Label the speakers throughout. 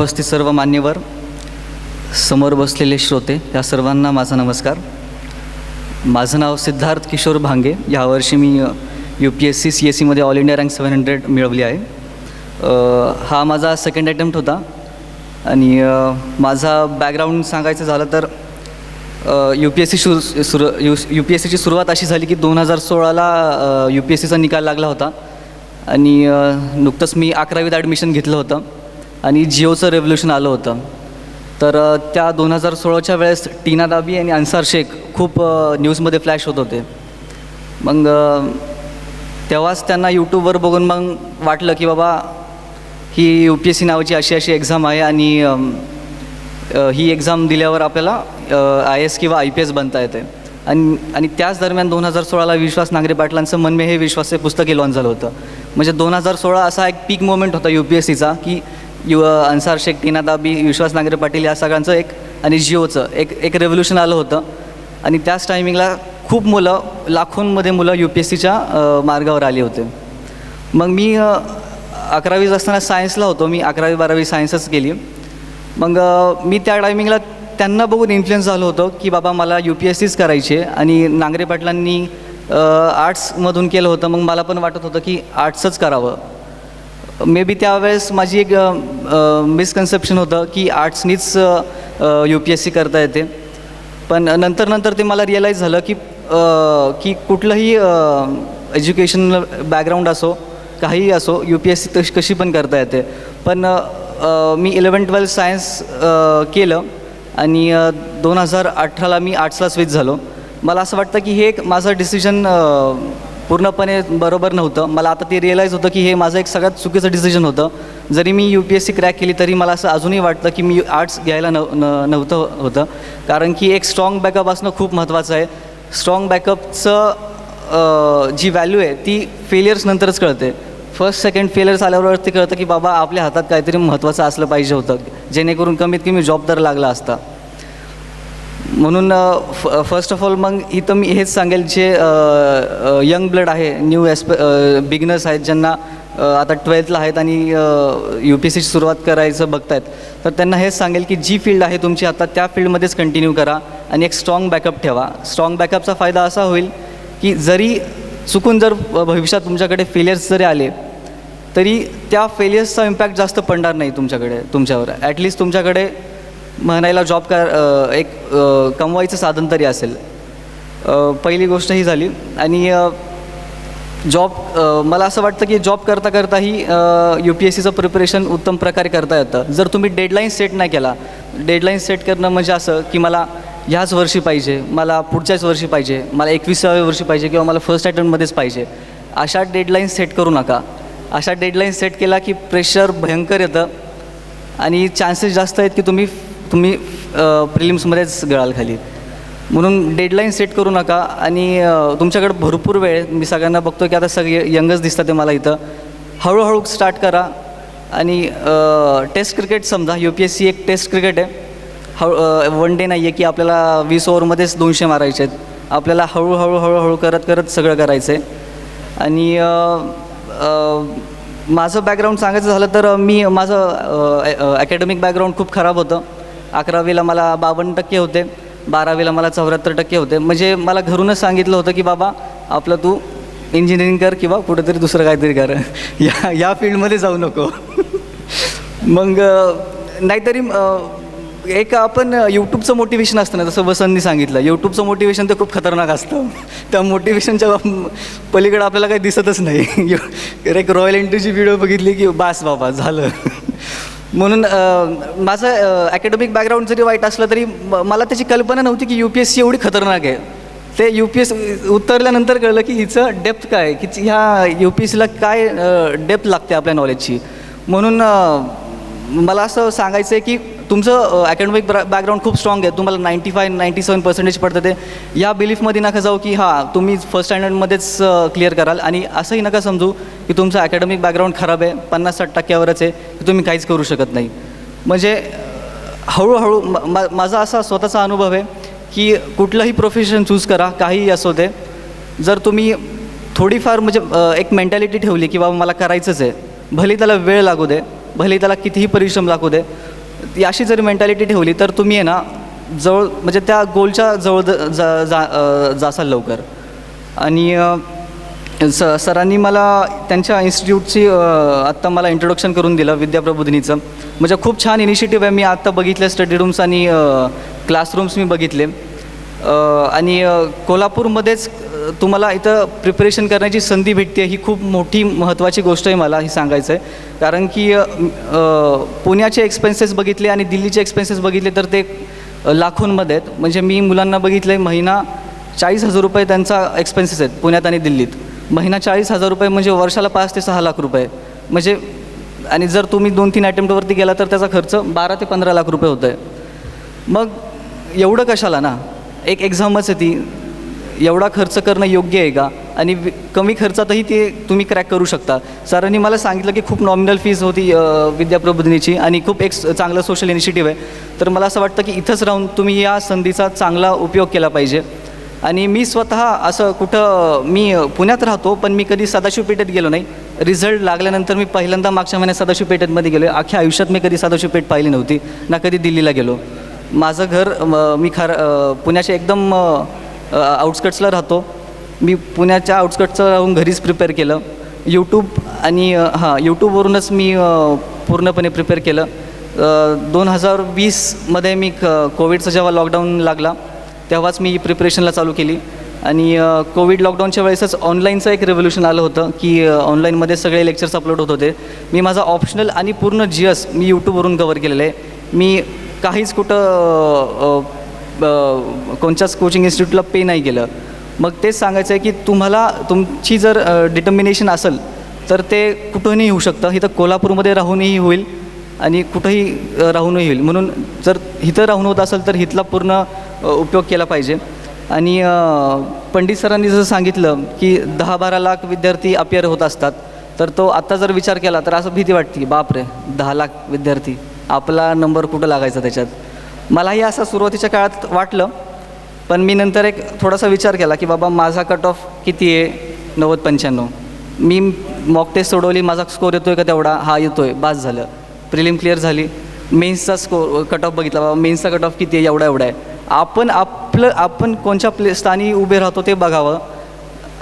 Speaker 1: उपस्थित सर्व मान्यवर समोर बसलेले श्रोते या सर्वांना माझा नमस्कार. माझं नाव सिद्धार्थ किशोर भांगे. यावर्षी मी U P S C C S सीमध्ये all India rank seven hundred मिळवली आहे. हा माझा सेकंड अटेम्प्ट होता. आणि माझा बॅकग्राऊंड सांगायचं झालं तर यू पी एस सी सुरू सुरू यू यू पी एस सीची सुरुवात अशी झाली की दोन हजार सोळाला यू पी एस सीचा निकाल लागला होता. आणि नुकतंच मी अकरावीत ॲडमिशन घेतलं होतं. आणि जिओचं रेव्होल्युशन आलं होतं. तर त्या दोन हजार सोळाच्या वेळेस टीना दाबी आणि अन्सार शेख खूप न्यूजमध्ये फ्लॅश होत होते. मग तेव्हाच त्यांना यूट्यूबवर बघून मग वाटलं की बाबा ही यू पी एस सी नावाची अशी अशी एक्झाम आहे आणि ही एक्झाम दिल्यावर आपल्याला आय एस किंवा आय पी एस बनता येते. आणि आणि त्याच दरम्यान दोन हजार सोळाला विश्वास नांगरे पाटलांचं मन मे हे विश्वास हे पुस्तक लॉन्च झालं होतं. म्हणजे दोन हजार सोळा असा एक पीक मोमेंट होता यू पी एस सीचा की यु अन्सार शेख टीना दाबी विश्वास नांगरे पाटील या सगळ्यांचं एक आणि जिओचं एक एक रेव्होल्युशन आलं होतं. आणि त्याच टायमिंगला खूप मुलं लाखोंमध्ये मुलं यू पी एस सीच्या मार्गावर आली होते. मग मी अ, अकरावीत असताना सायन्सला होतो. मी अकरावी बारावी सायन्सच केली. मग मी त्या टायमिंगला त्यांना बघून इन्फ्लुएन्स झालो होतो की बाबा मला यू पी एस सीच करायची आहे आणि नांगरे पाटलांनी आर्ट्समधून केलं होतं. मग मला पण वाटत होतं की आर्ट्सच करावं. मे बी त्यावेळेस माझी एक मिसकन्सेप्शन होतं की आर्ट्सनीच यू पी एस सी करता येते. पण नंतर नंतर ते मला रिअलाईज झालं की की कुठलंही एज्युकेशन बॅकग्राऊंड असो काहीही असो यू पी एस सी तशी कशी पण करता येते. पण मी इलेवन ट्वेल्थ सायन्स केलं आणि दोन हजार अठराला मी आर्ट्सला स्विच झालो. मला असं वाटतं की हे एक माझं डिसिजन पूर्णपणे बरोबर नव्हतं. मला आता ते रिअलाईज होतं की हे माझं एक सगळ्यात चुकीचं डिसिजन होतं. जरी मी U P S C crack केली तरी मला असं अजूनही वाटतं की मी आर्ट्स घ्यायला नव न नव्हतं होतं. कारण की एक स्ट्रॉंग बॅकअप असणं खूप महत्त्वाचं आहे. स्ट्रॉंग बॅकअपचं जी व्हॅल्यू आहे ती फेलियर्स नंतरच कळते. फर्स्ट सेकंड फेलियर्स आल्यावरती कळतं की बाबा आपल्या हातात काहीतरी महत्त्वाचं असलं पाहिजे होतं. जेणेकरून कमीत कमी जॉब तर लागला असता. म्हणून फ फर्स्ट ऑफ ऑल मग इथं मी हेच सांगेल जे यंग ब्लड आहे न्यू एस्प बिगनर्स आहेत ज्यांना आता ट्वेल्थला आहेत आणि यू पी सीची सुरुवात करायचं बघतायत. तर त्यांना हेच सांगेल की जी फील्ड आहे तुमची आता त्या फील्डमध्येच कंटिन्यू करा आणि एक स्ट्रॉंग बॅकअप ठेवा. स्ट्रॉंग बॅकअपचा फायदा असा होईल की जरी चुकून जर भविष्यात तुमच्याकडे फेलियर्स जरी आले तरी त्या फेलियर्सचा इम्पॅक्ट जास्त पडणार नाही तुमच्याकडे तुमच्यावर. ॲटलिस्ट तुमच्याकडे म्हणायला जॉब कर एक कमवायचं साधन तरी असेल. पहिली गोष्ट ही झाली. आणि जॉब मला असं वाटतं की जॉब करता करताही यू पी एस सीचं प्रिपरेशन उत्तम प्रकारे करता येतं. जर तुम्ही डेडलाईन सेट नाही केला डेडलाईन सेट करणं म्हणजे असं की मला ह्याच वर्षी पाहिजे मला पुढच्याच वर्षी पाहिजे मला एकविसाव्या वर्षी पाहिजे किंवा मला फर्स्ट अटेम्प्टमध्येच पाहिजे अशा डेडलाईन सेट करू नका. अशा डेडलाईन सेट केला की प्रेशर भयंकर येतं. आणि चान्सेस जास्त आहेत की तुम्ही तुम्ही प्रिलिम्समध्येच गळाल खाली. म्हणून डेडलाईन सेट करू नका आणि तुमच्याकडे भरपूर वेळ आहे. मी सगळ्यांना बघतो की आता सगळे यंगच दिसतात ते मला इथं. हळूहळू स्टार्ट करा आणि टेस्ट क्रिकेट समजा. यू पी एस सी एक टेस्ट क्रिकेट आहे. हळू वन डे नाही आहे की आपल्याला वीस ओव्हरमध्येच दोनशे मारायचे आहेत. आपल्याला हळूहळू हळूहळू करत करत सगळं करायचं आहे आणि माझं बॅकग्राऊंड सांगायचं झालं तर मी माझं अकॅडमिक बॅकग्राऊंड खूप खराब होतं. अकरावीला मला बावन्न टक्के होते बारावीला मला चौऱ्याहत्तर टक्के होते. म्हणजे मला घरूनच सांगितलं होतं की बाबा आपलं तू इंजिनिअरिंग कर किंवा कुठंतरी दुसरं काहीतरी कर. या या फील्डमध्ये जाऊ नको. मग नाहीतरी एक आपण यूट्यूबचं मोटिवेशन असतं ना जसं वसंतनी सांगितलं. यूट्यूबचं मोटिवेशन तर खूप खतरनाक असतं. त्या मोटिवेशनच्या पलीकडे आपल्याला काही दिसतच नाही. एक रॉयल एंट्रीची व्हिडिओ बघितली की बास बाबा झालं. म्हणून माझं अकॅडमिक बॅकग्राऊंड जरी वाईट असलं तरी मला त्याची कल्पना नव्हती की यू पी एस सी एवढी खतरनाक आहे. ते यू पी एस उतरल्यानंतर कळलं की हिचं डेप्थ काय की ह्या यू पी एस सीला काय डेप्थ लागते आपल्या नॉलेजची म्हणून मला असं सांगायचं आहे की तुमचं अकॅडमिक बॅकग्राऊंड खूप स्ट्रॉंग आहे. तुम्हाला ninety five ninety seven percentage पडतं ते. या बिलीफमध्ये नका जाऊ की हां तुम्ही फर्स्ट स्टँडर्डमध्येच क्लिअर कराल. आणि असंही नका समजू की तुमचं अकॅडमिक बॅकग्राऊंड खराब आहे पन्नास साठ टक्क्यावरच आहे की तुम्ही काहीच करू शकत नाही. म्हणजे हळूहळू मा- मा- माझा असा स्वतःचा अनुभव आहे की कुठलंही प्रोफेशन चूज करा काहीही असो ते जर तुम्ही थोडीफार म्हणजे एक मेंटॅलिटी ठेवली की बाबा मला करायचंच आहे भले त्याला वेळ लागू दे भले त्याला कितीही परिश्रम लागू दे ती अशी जर मेंटॅलिटी ठेवली तर तुम्ही आहे ना जवळ म्हणजे त्या गोलच्या जवळ ज- जा जा जासाल लवकर. आणि स सरांनी मला त्यांच्या इन्स्टिट्यूटची आत्ता मला इंट्रोडक्शन करून दिलं विद्याप्रबोधिनीचं. म्हणजे खूप छान इनिशिएटिव्ह आहे. मी आत्ता बघितले स्टडी रूम्स आणि क्लासरूम्स मी बघितले. आणि कोल्हापूरमध्येच तुम्हाला इथं प्रिपरेशन करण्याची संधी भेटते ही खूप मोठी महत्त्वाची गोष्ट आहे मला ही सांगायचं आहे कारण की पुण्याचे एक्सपेन्सेस बघितले आणि दिल्लीचे एक्सपेन्सेस बघितले तर ते लाखोंमध्ये आहेत. म्हणजे मी मुलांना बघितलं आहे महिना चाळीस हजार रुपये त्यांचा एक्सपेन्सेस आहेत पुण्यात आणि दिल्लीत. महिना चाळीस हजार रुपये म्हणजे वर्षाला पाच ते सहा लाख रुपये. म्हणजे आणि जर तुम्ही दोन तीन अटेम्प्टवरती गेला तर त्याचा खर्च बारा ते पंधरा लाख रुपये होतो आहे मग एवढं कशाला ना? एक एक्झामच आहे ती. एवढा खर्च करणं योग्य आहे का? आणि कमी खर्चातही ते तुम्ही क्रॅक करू शकता. सरांनी मला सांगितलं की खूप नॉमिनल फीज होती विद्याप्रबोधिनीची आणि खूप एक चांगलं सोशल इनिशिएटिव्ह आहे. तर मला असं वाटतं की इथंच राहून तुम्ही या संधीचा चांगला उपयोग केला पाहिजे. आणि मी स्वतः असं कुठं मी पुण्यात राहतो पण मी कधी सदाशिव पेठेत गेलो नाही. रिझल्ट लागल्यानंतर मी पहिल्यांदा मागच्या महिन्यात सदाशिव पेठेतमध्ये गेलो. अख्ख्या आयुष्यात मी कधी सदाशिव पेठ पाहिली नव्हती ना कधी दिल्लीला गेलो. माझं घर म, मी खरं पुण्याच्या एकदम आउटस्कट्सला राहतो. मी पुण्याच्या आउटस्कट्सला राहून घरीच प्रिपेअर केलं. यूट्यूब आणि हां यूट्यूबवरूनच मी पूर्णपणे प्रिपेअर केलं. दोन हजार वीसमध्ये मी क कोविडचा जेव्हा लॉकडाऊन लागला तेव्हाच मी प्रिपरेशनला चालू केली. आणि कोविड लॉकडाऊनच्या वेळेसच ऑनलाईनचं एक रेव्होल्युशन आलं होतं की ऑनलाईनमध्ये सगळे लेक्चर्स अपलोड होत होते. मी माझा ऑप्शनल आणि पूर्ण जी एस मी यूट्यूबवरून कवर केलेलं आहे. मी काहीच कुठं कोणत्याच कोचिंग इन्स्टिट्यूटला पे नाही केलं. मग तेच सांगायचं आहे की तुम्हाला तुमची जर डिटर्मिनेशन असेल तर ते कुठंही होऊ शकतं. इथं कोल्हापूरमध्ये राहूनही होईल आणि कुठंही राहूनही होईल. म्हणून जर इथं राहून होत असेल तर हिथला पूर्ण उपयोग केला पाहिजे. आणि पंडित सरांनी जसं सांगितलं की दहा बारा लाख विद्यार्थी अपिअर होत असतात. तर तो आत्ता जर विचार केला तर असं भीती वाटते की बापरे दहा लाख विद्यार्थी. आपला नंबर कुठं लागायचा त्याच्यात? मलाही असं सुरुवातीच्या काळात वाटलं पण मी नंतर एक थोडासा विचार केला की बाबा माझा कट ऑफ किती आहे? नव्वद पंच्याण्णव. मी मॉक टेस्ट सोडवली माझा स्कोर येतो आहे का तेवढा? हा येतो आहे बास झालं. प्रिलिम क्लिअर झाली. मेन्सचा स्कोर कट ऑफ बघितला. बाबा मेन्सचा कट ऑफ किती आहे? एवढा एवढा आहे. आपण आपलं आपण कोणत्या प्ले स्थानी उभे राहतो ते बघावं.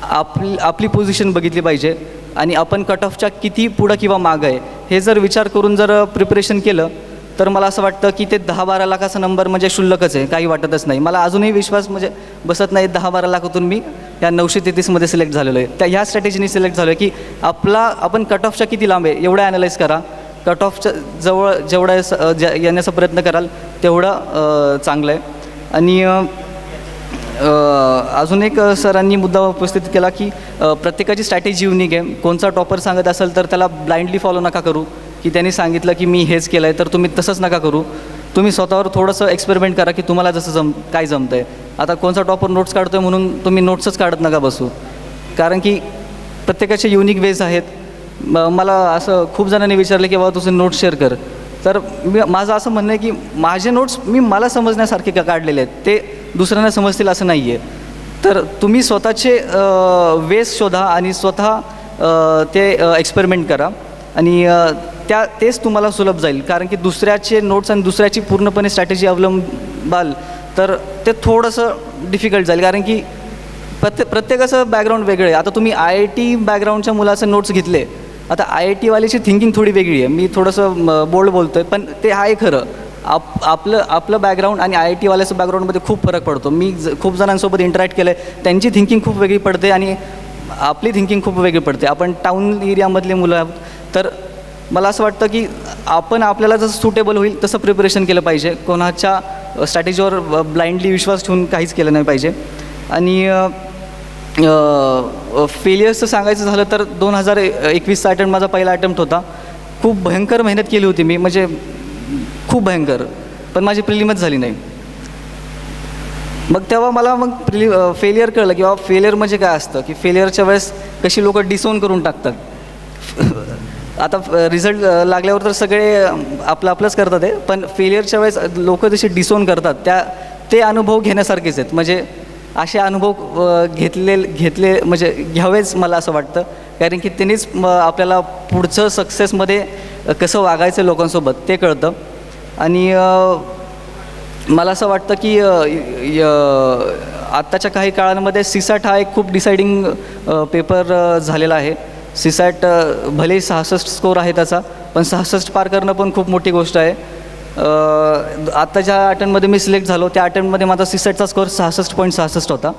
Speaker 1: आपली आपली पोझिशन बघितली पाहिजे. आणि आपण कट ऑफच्या किती पुढं किंवा मागं आहे हे जर विचार करून जर प्रिपरेशन केलं तर मला असं वाटतं की ते दहा बारा लाखाचा नंबर म्हणजे क्षुल्लकच आहे काही वाटतच नाही. मला अजूनही विश्वास म्हणजे बसत नाही दहा बारा लाखातून मी या नऊशे तेहतीसमध्ये सिलेक्ट झालेलो आहे. त्या ह्या स्ट्रॅटेजीने सिलेक्ट झालो आहे की आपला आपण कट ऑफच्या किती लांब आहे एवढं ॲनालाइज करा. कट ऑफच्या जवळ जेवढं स- ज्या- येण्याचा प्रयत्न कराल तेवढं चांगलं आहे. आणि अजून एक सरांनी मुद्दा उपस्थित केला की प्रत्येकाची स्ट्रॅटेजी युनिक आहे. कोणचा टॉपर सांगत असेल तर त्याला ब्लाइंडली फॉलो नका करू. की त्यांनी सांगितलं की मी हेच केलं आहे तर तुम्ही तसंच नका करू. तुम्ही स्वतःवर थोडंसं एक्सपेरिमेंट करा की तुम्हाला जसं जम काय जमतं आहे आता कोणचा टॉपर नोट्स काढतो आहे म्हणून तुम्ही नोट्सच काढत नका बसू. कारण की प्रत्येकाचे युनिक वेज आहेत. मला असं खूप जणांनी विचारलं की बाबा तुझे नोट्स शेअर कर. तर मी माझं असं म्हणणं आहे की माझे नोट्स मी मला समजण्यासारखे का काढलेले आहेत? ते दुसऱ्यांना समजतील असं नाही आहे तर तुम्ही स्वतःचे वेस शोधा आणि स्वतः ते एक्सपेरिमेंट करा. आणि त्या तेच तुम्हाला सुलभ जाईल. कारण की दुसऱ्याचे नोट्स आणि दुसऱ्याची पूर्णपणे स्ट्रॅटेजी अवलंबाल तर ते थोडंसं डिफिकल्ट जाईल. कारण की प्रत्ये प्रत्येकाचं बॅकग्राऊंड वेगळं. आहे आता तुम्ही आय आय टी बॅकग्राऊंडच्या मुलाचे नोट्स घेतले. आता आय आय टीवाल्याची थिंकिंग थोडी वेगळी आहे. मी थोडंसं बोल्ड बोलतो आहे पण ते आहे खरं. आप आपलं आपलं बॅकग्राऊंड आणि आय आय टीवाल्याचं बॅकग्राऊंडमध्ये खूप फरक पडतो. मी ज खूप जणांसोबत इंटरॅक्ट केलं आहे त्यांची थिंकिंग खूप वेगळी पडते आणि आपली थिंकिंग खूप वेगळी पडते. आपण टाऊन एरियामधले मुलं आहोत तर मला असं वाटतं की आपण आपल्याला जसं सुटेबल होईल तसं प्रिपरेशन केलं पाहिजे. कोणाच्या स्ट्रॅटेजीवर ब्लाइंडली विश्वास ठेवून काहीच केलं नाही पाहिजे. आणि फेलियर्सचं सांगायचं झालं तर दोन हजार एकवीसचा अटेम्प्ट माझा पहिला अटेम्प्ट होता. खूप भयंकर मेहनत केली होती मी. म्हणजे खूप भयंकर. पण माझी प्रिलिमच झाली नाही. मग तेव्हा मला मग प्रिलि फेलियर कळलं की बाबा फेलियर म्हणजे काय असतं? की फेलियरच्या वेळेस कशी लोक डिसोन करून टाकतात? आता रिझल्ट लागल्यावर तर सगळे आपलं आपलंच करतात आहे पण फेलियरच्या वेळेस लोक जसे डिसोन करतात त्या ते अनुभव घेण्यासारखेच आहेत. म्हणजे असे अनुभव घेतले घेतले म्हणजे घ्यावेच मला असं वाटतं. कारण की त्यांनीच म, आपल्याला पुढचं सक्सेसमध्ये कसं वागायचं लोकांसोबत ते कळतं. आणि मला असं वाटतं की य- आत्ताच्या काही काळांमध्ये सिसाट हा एक खूप डिसाइडिंग पेपर झालेला आहे. सीसॅट uh, भले सहासष्ट स्कोर आहे त्याचा पण सहासष्ट पार करणं पण खूप मोठी गोष्ट आहे. Uh, आत्ता ज्या अटेम्प्टमध्ये मी सिलेक्ट झालो त्या अटेम्प्टमध्ये माझा सीसॅटचा स्कोर सहासष्ट पॉईंट सहासष्ट होता.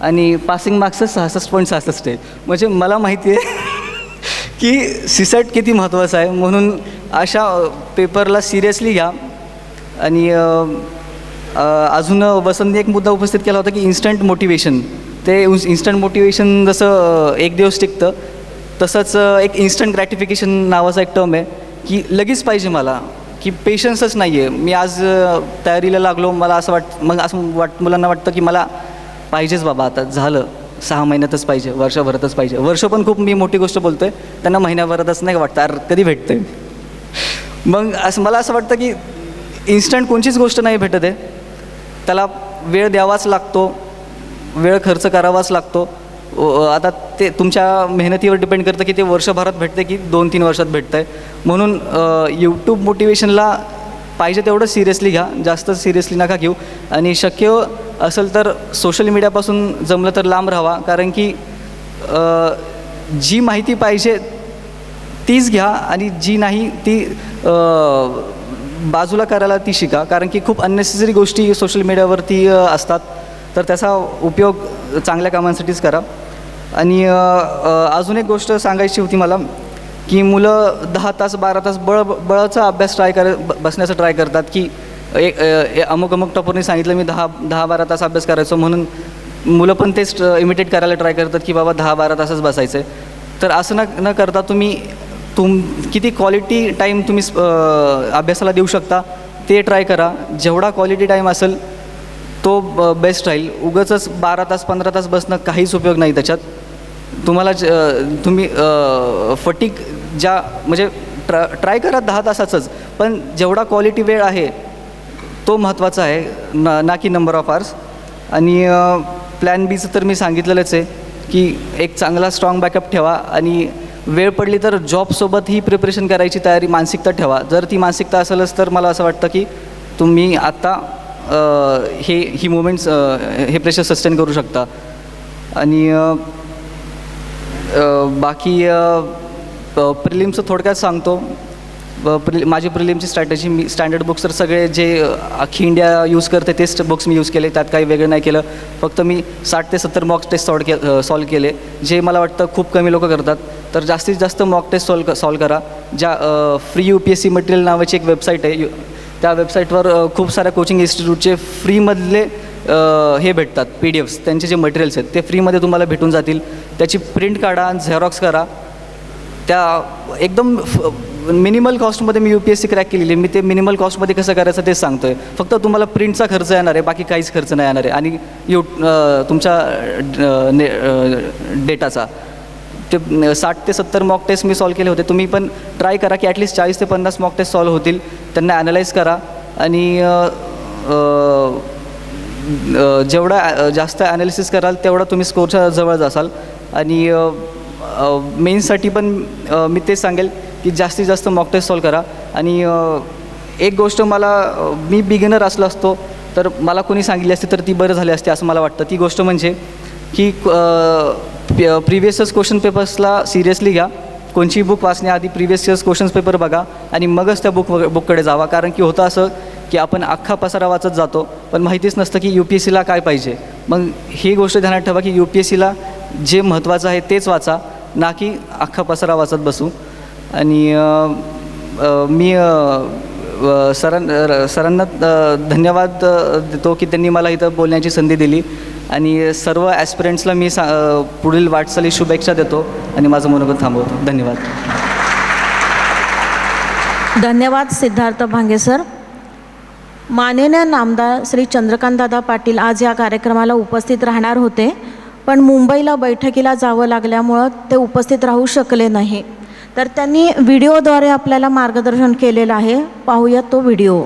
Speaker 1: आणि पासिंग मार्क्सच सहासष्ट पॉईंट सहासष्ट आहे. म्हणजे मला माहिती आहे की सीसॅट किती महत्त्वाचं आहे म्हणून अशा uh, पेपरला सिरियसली घ्या. आणि अजून वसंतने एक मुद्दा उपस्थित केला होता की इन्स्टंट मोटिवेशन ते इन्स्टंट मोटिवेशन जसं एक दिवस टिकतं तसंच एक इन्स्टंट ग्रॅटिफिकेशन नावाचा एक टर्म आहे की लगेच पाहिजे मला की पेशन्सच नाही आहे मी आज तयारीला लागलो मला असं वाट मग असं वाट मुलांना वाटतं की मला पाहिजेच बाबा आता झालं. सहा महिन्यातच पाहिजे वर्षभरातच पाहिजे. वर्ष पण खूप मी मोठी गोष्ट बोलतो आहे त्यांना महिन्याभरातच नाही वाटतं अरे कधी भेटतं मग असं मला असं वाटतं की इन्स्टंट कोणचीच गोष्ट नाही भेटत आहे. त्याला वेळ द्यावाच लागतो वेळ खर्च करावाच लागतो. आता ते तुमच्या मेहनतीवर डिपेंड करतं की ते वर्षभरात भेटतं की दोन तीन वर्षात भेटतं आहे म्हणून यूट्यूब मोटिवेशनला पाहिजे तेवढं सिरियसली घ्या. जास्त सिरियसली नका घेऊ. आणि शक्य असेल तर सोशल मीडियापासून जमलं तर लांब राहावा. कारण की जी माहिती पाहिजे तीच घ्या आणि जी नाही ती बाजूला करायला ती शिका. कारण की खूप अननेसेसरी गोष्टी सोशल मीडियावरती असतात. तर त्याचा उपयोग चांगल्या कामांसाठीच करा. आणि अजून एक गोष्ट सांगायची होती मला की मुलं दहा तास बारा तास बळ बळाचा अभ्यास ट्राय कर बसण्याचा ट्राय करतात की एक ए- अमुक अमुक टॉपरने सांगितलं मी दहा दहा बारा तास अभ्यास करायचो म्हणून मुलं पण तेच इमिटेट करायला ट्राय करतात की बाबा दहा बारा तासच बसायचं आहे तर असं न न करता तुम्ही तुम किती क्वालिटी टाईम तुम्ही अभ्यासाला देऊ शकता ते ट्राय करा. जेवढा क्वालिटी टाईम असेल तो बेस्ट राहील. उगाचच बारा तास पंधरा तास बसणं काहीच उपयोग नाही त्याच्यात. तुम्हाला ज- तुम्ही फटिक ज्या म्हणजे ट्रा ट्राय करा दहा तासाचंच पण जेवढा क्वालिटी वेळ आहे तो महत्त्वाचा आहे ना ना की नंबर ऑफ आर्स आणि प्लॅन बीचं तर मी सांगितलेलंच आहे की एक चांगला स्ट्रॉंग बॅकअप ठेवा आणि वेळ पडली तर जॉबसोबत ही प्रिपरेशन करायची तयारी मानसिकता ठेवा. जर ती मानसिकता असेलच तर मला असं वाटतं की तुम्ही आत्ता हे ही मुवमेंट्स हे प्रेशर सस्टेन करू शकता. आणि बाकी प्रिलिमचं थोडक्यात सांगतो. प्रि माझी प्रिलिमची स्ट्रॅटेजी मी स्टँडर्ड बुक्स तर सगळे जे अख्खी इंडिया यूज करते तेच बुक्स मी यूज केले. त्यात काही वेगळं नाही केलं. फक्त मी साठ ते सत्तर मॉक टेस्ट सॉल्व के सॉल्व केले जे मला वाटतं खूप कमी लोक करतात. तर जास्तीत जास्त मॉक टेस्ट सॉल्व सॉल्व करा. ज्या free U P S C material नावाची एक वेबसाईट आहे. त्या वेबसाईटवर खूप साऱ्या कोचिंग इन्स्टिट्यूटचे फ्रीमधले हे भेटतात पी डी एफ्स त्यांचे जे मटेरियल्स आहेत ते फ्रीमध्ये तुम्हाला भेटून जातील. त्याची प्रिंट काढा झेरॉक्स करा. त्या एकदम मिनिमल कॉस्टमध्ये मी U P S C crack केलेली. मी ते मिनिमल कॉस्टमध्ये कसं करायचं ते सांगतो आहे फक्त तुम्हाला प्रिंटचा खर्च येणार आहे बाकी काहीच खर्च नाही येणार आहे. आणि यू तुमच्या ने डेटाचा ते साठ ते सत्तर मॉक टेस्ट मी सॉल्व केले होते. तुम्ही पण ट्राय करा की ॲटलिस्ट चाळीस ते पन्नास मॉक टेस्ट सॉल्व होतील. त्यांना ॲनालाइज करा. आणि जेवढा जास्त ॲनालिसिस कराल तेवढा तुम्ही स्कोरच्या जवळ जासाल. आणि मेन्ससाठी पण मी तेच सांगेल की जास्तीत जास्त मॉक टेस्ट सॉल्व करा. आणि एक गोष्ट मला मी बिगिनर असलो असतो तर मला कोणी सांगितली असती तर ती बरं झाली असती असं मला वाटतं. ती गोष्ट म्हणजे की प्रिवियस क्वेश्चन पेपर्सला सिरियसली घ्या. कोणची बुक वाचण्याआधी प्रिवियस इयर्स क्वेश्चन्स पेपर बघा. आणि मगच त्या बुक बुककडे जावा. कारण की होतं असं की आपण अख्खा पसारा वाचत जातो पण माहितीच नसतं की यू पी एस सीला काय पाहिजे. मग ही गोष्ट ध्यानात ठेवा की यू पी एस सीला जे महत्त्वाचं आहे तेच वाचा ना की अख्खा पसारा वाचत बसू. आणि मी सरां सरांना धन्यवाद देतो की त्यांनी मला इथं बोलण्याची संधी दिली. आणि सर्व ॲस्पिरंट्सला मी सा पुढील वाटचाली शुभेच्छा देतो. आणि माझं मनोगत थांबवतो. धन्यवाद.
Speaker 2: धन्यवाद सिद्धार्थ भांगे सर. माननीय नामदार श्री चंद्रकांतदादा पाटील आज या कार्यक्रमाला उपस्थित राहणार होते पण मुंबईला बैठकीला जावं लागल्यामुळं ते उपस्थित राहू शकले नाही. तर त्यांनी व्हिडिओद्वारे आपल्याला मार्गदर्शन केलेलं आहे. पाहूया तो व्हिडिओ.